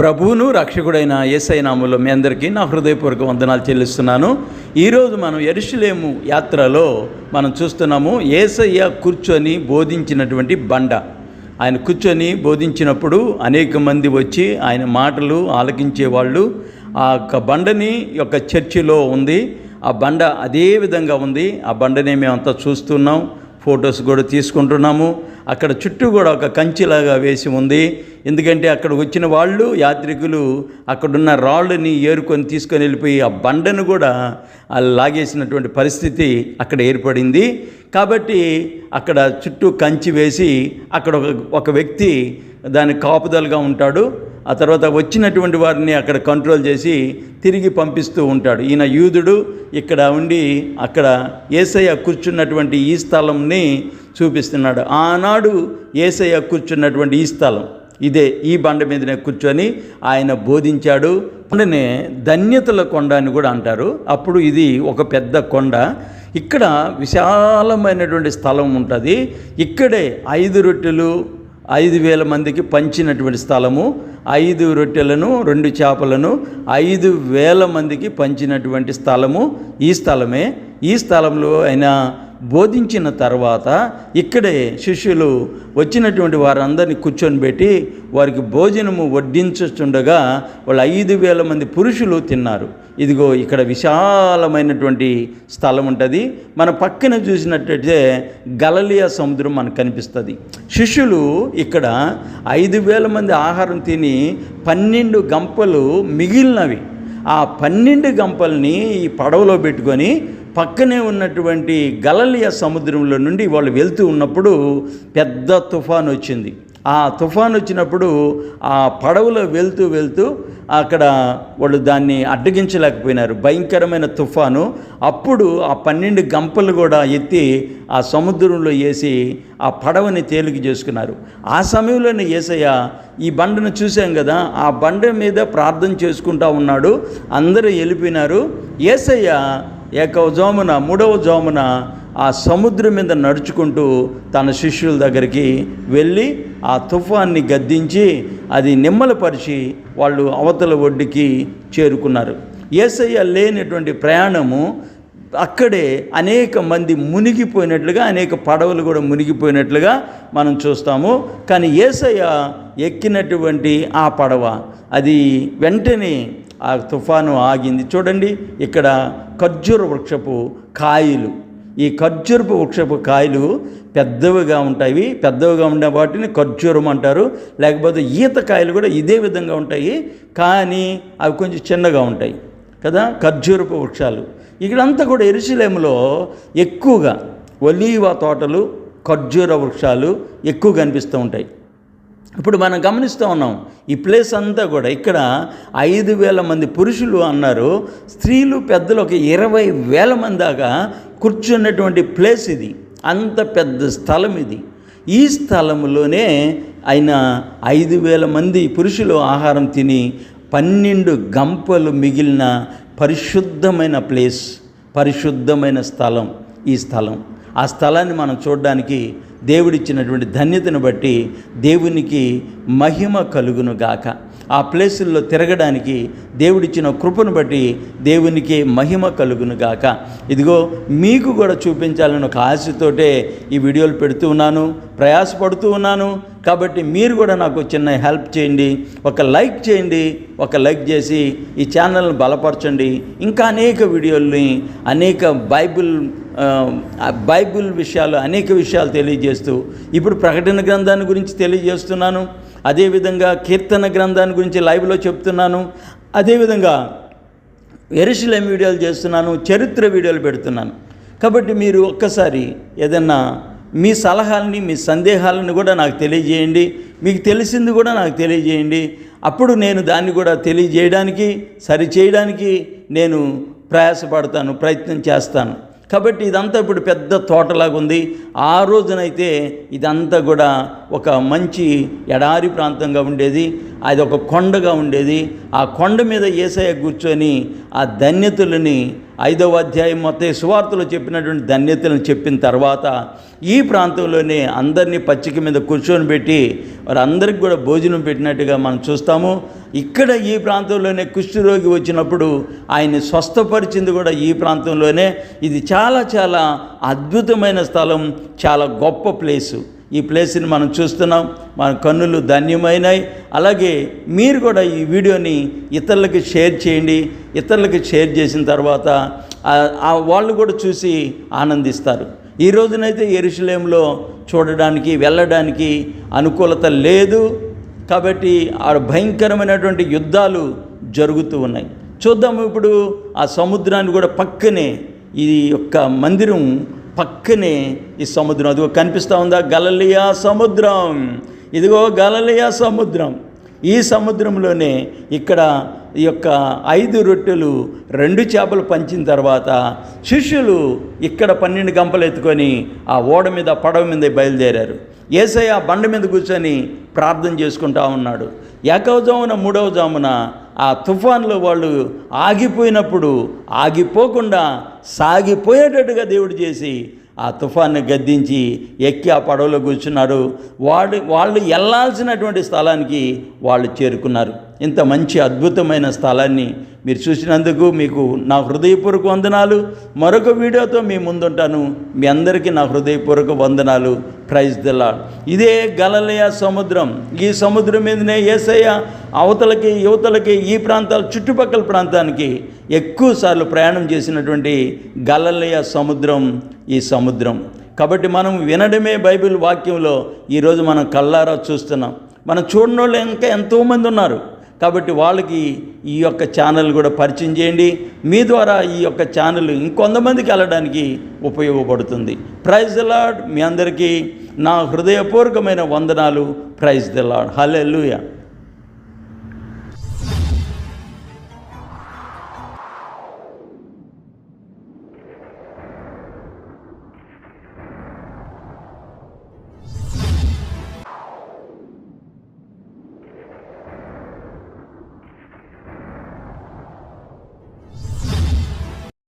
ప్రభువును రక్షకుడైన ఏసైనాములో మీ అందరికీ నా హృదయపూర్వక వందనాలు చెల్లిస్తున్నాను. ఈరోజు మనం ఎరుషులేము యాత్రలో మనం చూస్తున్నాము ఏసయ్య కూర్చొని బోధించినటువంటి బండ. ఆయన కూర్చొని బోధించినప్పుడు అనేక మంది వచ్చి ఆయన మాటలు ఆలకించే వాళ్ళు. ఆ యొక్క బండని యొక్క చర్చిలో ఉంది. ఆ బండ అదే విధంగా ఉంది. ఆ బండని మేమంతా చూస్తున్నాం. ఫొటోస్ కూడా తీసుకుంటున్నాము. అక్కడ చుట్టూ కూడా ఒక కంచిలాగా వేసి ఉంది. ఎందుకంటే అక్కడ వచ్చిన వాళ్ళు యాత్రికులు అక్కడున్న రాళ్ళని ఏరుకొని తీసుకొని వెళ్ళిపోయి ఆ బండను కూడా లాగేసినటువంటి పరిస్థితి అక్కడ ఏర్పడింది. కాబట్టి అక్కడ చుట్టూ కంచి వేసి అక్కడ ఒక ఒక వ్యక్తి దాని కాపుదలుగా ఉంటాడు. ఆ తర్వాత వచ్చినటువంటి వారిని అక్కడ కంట్రోల్ చేసి తిరిగి పంపిస్తూ ఉంటాడు. ఈయన యూదుడు ఇక్కడ ఉండి అక్కడ ఏసయ్య కూర్చున్నటువంటి ఈ స్థలంని చూపిస్తున్నాడు. ఆనాడు ఏసయ్య కూర్చున్నటువంటి ఈ స్థలం ఇదే ఈ బండ మీదనే కూర్చొని ఆయన బోధించాడు. కొండనే ధన్యతల కొండ అని కూడా అంటారు. అప్పుడు ఇది ఒక పెద్ద కొండ. ఇక్కడ విశాలమైనటువంటి స్థలం ఉంటుంది. ఇక్కడే ఐదు రొట్టెలు ఐదు వేల మందికి పంచినటువంటి స్థలము. ఐదు రొట్టెలను రెండు చేపలను ఐదు వేల మందికి పంచినటువంటి స్థలము ఈ స్థలమే. ఈ స్థలంలో ఆయన బోధించిన తర్వాత ఇక్కడే శిష్యులు వచ్చినటువంటి వారందరినీ కూర్చొని పెట్టి వారికి భోజనము వడ్డించుండగా వాళ్ళు ఐదు వేల మంది పురుషులు తిన్నారు. ఇదిగో ఇక్కడ విశాలమైనటువంటి స్థలం ఉంటుంది. మన పక్కన చూసినట్టయితే గలలియా సముద్రం మనకు కనిపిస్తుంది. శిష్యులు ఇక్కడ ఐదు వేల మంది ఆహారం తిని పన్నెండు గంపలు మిగిలినవి. ఆ పన్నెండు గంపల్ని ఈ పడవలో పెట్టుకొని పక్కనే ఉన్నటువంటి గలలియ సముద్రంలో నుండి వాళ్ళు వెళ్తూ ఉన్నప్పుడు పెద్ద తుఫాన్ వచ్చింది. ఆ తుఫాన్ వచ్చినప్పుడు ఆ పడవలో వెళ్తూ వెళ్తూ అక్కడ వాళ్ళు దాన్ని అడ్డగించలేకపోయినారు. భయంకరమైన తుఫాను. అప్పుడు ఆ పన్నెండు గంపలు కూడా ఎత్తి ఆ సముద్రంలో వేసి ఆ పడవని తేలిక చేసుకున్నారు. ఆ సమయంలోనే ఏసయ్య ఈ బండను చూసాం కదా ఆ బండ మీద ప్రార్థన చేసుకుంటా ఉన్నాడు. అందరూ వెళ్ళిపోయినారు. ఏసయ్య ఏకవ జోమున మూడవ జోమున ఆ సముద్రం మీద నడుచుకుంటూ తన శిష్యుల దగ్గరికి వెళ్ళి ఆ తుఫాన్ని గద్దించి అది నిమ్మలపరిచి వాళ్ళు అవతల ఒడ్డుకి చేరుకున్నారు. ఏసయ్య లేనటువంటి ప్రయాణము అక్కడే అనేక మంది మునిగిపోయినట్లుగా అనేక పడవలు కూడా మునిగిపోయినట్లుగా మనం చూస్తాము. కానీ ఏసయ్య ఎక్కినటువంటి ఆ పడవ అది వెంటనే ఆ తుఫాను ఆగింది. చూడండి ఇక్కడ ఖర్జూర వృక్షపు కాయలు. ఈ ఖర్జూరపు వృక్షపు కాయలు పెద్దవిగా ఉంటాయి. పెద్దవిగా ఉండే వాటిని ఖర్జూరం అంటారు. లేకపోతే ఈత కాయలు కూడా ఇదే విధంగా ఉంటాయి. కానీ అవి కొంచెం చిన్నగా ఉంటాయి. కదా? ఖర్జూరపు వృక్షాలు. ఇక్కడంతా కూడా ఎరుసలేములో ఎక్కువగా ఒలీవ తోటలు ఖర్జూర వృక్షాలు ఎక్కువ కనిపిస్తూ ఉంటాయి. ఇప్పుడు మనం గమనిస్తూ ఉన్నాం ఈ ప్లేస్ అంతా కూడా ఇక్కడ ఐదు వేల మంది పురుషులు అన్నారు స్త్రీలు పెద్దలు ఒక ఇరవై వేల మంది దాకా కూర్చున్నటువంటి ప్లేస్ ఇది. అంత పెద్ద స్థలం ఇది. ఈ స్థలంలోనే ఆయన ఐదు వేల మంది పురుషులు ఆహారం తిని పన్నెండు గంపలు మిగిలిన పరిశుద్ధమైన ప్లేస్ పరిశుద్ధమైన స్థలం ఈ స్థలం. ఆ స్థలాన్ని మనం చూడడానికి దేవుడిచ్చినటువంటి ధన్యతను బట్టి దేవునికి మహిమ కలుగును గాక ఆ ప్లేసుల్లో తిరగడానికి దేవుడిచ్చిన కృపను బట్టి దేవునికి మహిమ కలుగునుగాక. ఇదిగో మీకు కూడా చూపించాలని ఒక ఆశతోటే ఈ వీడియోలు పెడుతూ ఉన్నాను ప్రయాసపడుతూ ఉన్నాను. కాబట్టి మీరు కూడా నాకు చిన్న హెల్ప్ చేయండి ఒక లైక్ చేయండి ఒక లైక్ చేసి ఈ ఛానల్ని బలపరచండి. ఇంకా అనేక వీడియోల్ని అనేక బైబిల్ బైబిల్ విషయాలు అనేక విషయాలు తెలియజేస్తూ ఇప్పుడు ప్రకటన గ్రంథాన్ని గురించి తెలియజేస్తున్నాను. అదేవిధంగా కీర్తన గ్రంథాన్ని గురించి లైవ్లో చెప్తున్నాను. అదేవిధంగా ఎరుశలేం వీడియోలు చేస్తున్నాను చరిత్ర వీడియోలు పెడుతున్నాను. కాబట్టి మీరు ఒక్కసారి ఏదన్నా మీ సలహాలని మీ సందేహాలను కూడా నాకు తెలియజేయండి. మీకు తెలిసింది కూడా నాకు తెలియజేయండి. అప్పుడు నేను దాన్ని కూడా తెలియజేయడానికి సరిచేయడానికి నేను ప్రయాసపడతాను ప్రయత్నం చేస్తాను. కాబట్టి ఇదంతా ఇప్పుడు పెద్ద తోటలాగా ఉంది ఆ రోజునైతే ఇదంతా కూడా ఒక మంచి ఎడారి ప్రాంతంగా ఉండేది. అది ఒక కొండగా ఉండేది. ఆ కొండ మీద ఏసయ కూర్చొని ఆ ధన్యతలని ఐదవ అధ్యాయం మొత్తం సువార్తలో చెప్పినటువంటి ధన్యతలను చెప్పిన తర్వాత ఈ ప్రాంతంలోనే అందరినీ పచ్చిక మీద కూర్చొని పెట్టి వారందరికి కూడా భోజనం పెట్టినట్టుగా మనం చూస్తాము. ఇక్కడ ఈ ప్రాంతంలోనే కుష్ఠరోగి వచ్చినప్పుడు ఆయన్ని స్వస్థపరిచింది కూడా ఈ ప్రాంతంలోనే. ఇది చాలా చాలా అద్భుతమైన స్థలం చాలా గొప్ప ప్లేసు. ఈ ప్లేస్ని మనం చూస్తున్నాం. మన కన్నులు ధన్యమైనాయి. అలాగే మీరు కూడా ఈ వీడియోని ఇతరులకి షేర్ చేయండి. ఇతరులకి షేర్ చేసిన తర్వాత వాళ్ళు కూడా చూసి ఆనందిస్తారు. ఈ రోజునైతే ఎరుసలేంలో చూడడానికి వెళ్ళడానికి అనుకూలత లేదు. కాబట్టి ఆ భయంకరమైనటువంటి యుద్ధాలు జరుగుతూ ఉన్నాయి. చూద్దాము ఇప్పుడు ఆ సముద్రాన్ని కూడా పక్కనే ఈ యొక్క మందిరం పక్కనే ఈ సముద్రం. అదిగో కనిపిస్తూ ఉందా? గలలియా సముద్రం. ఇదిగో గలలియా సముద్రం. ఈ సముద్రంలోనే ఇక్కడ ఈ యొక్క ఐదు రొట్టెలు రెండు చేపలు పంచిన తర్వాత శిష్యులు ఇక్కడ పన్నెండు గంపలు ఎత్తుకొని ఆ ఓడ మీద పడవ మీద బయలుదేరారు. ఏసయ్య బండ మీద కూర్చొని ప్రార్థన చేసుకుంటా ఉన్నాడు. ఏకవ జామున మూడవ జామున ఆ తుఫాన్లో వాళ్ళు ఆగిపోయినప్పుడు ఆగిపోకుండా సాగిపోయేటట్టుగా దేవుడు చేసి ఆ తుఫాన్ని గద్దించి ఎక్కి ఆ పడవలో కూర్చున్నారు వాడు వాళ్ళు వెళ్ళాల్సినటువంటి స్థలానికి వాళ్ళు చేరుకున్నారు. ఇంత మంచి అద్భుతమైన స్థలాన్ని మీరు చూసినందుకు మీకు నా హృదయపూర్వక వందనాలు. మరొక వీడియోతో మీ ముందుంటాను. మీ అందరికీ నా హృదయపూర్వక వందనాలు. ప్రైజ్ దిలా ఇదే గలలయ సముద్రం. ఈ సముద్రం మీదనే ఏసయ్య అవతలకి యువతలకి ఈ ప్రాంతాల చుట్టుపక్కల ప్రాంతానికి ఎక్కువసార్లు ప్రయాణం చేసినటువంటి గలలయ సముద్రం ఈ సముద్రం. కాబట్టి మనం వినడమే బైబిల్ వాక్యంలో ఈరోజు మనం కళ్ళారా చూస్తున్నాం. మనం చూడని వాళ్ళు ఇంకా ఎంతోమంది ఉన్నారు. కాబట్టి వాళ్ళకి ఈ యొక్క ఛానల్ కూడా పరిచయం చేయండి. మీ ద్వారా ఈ యొక్క ఛానల్ ఇంకొంతమందికి వెళ్ళడానికి ఉపయోగపడుతుంది. ప్రైజ్ ద మీ అందరికీ నా హృదయపూర్వకమైన వందనాలు. Praise the hallelujah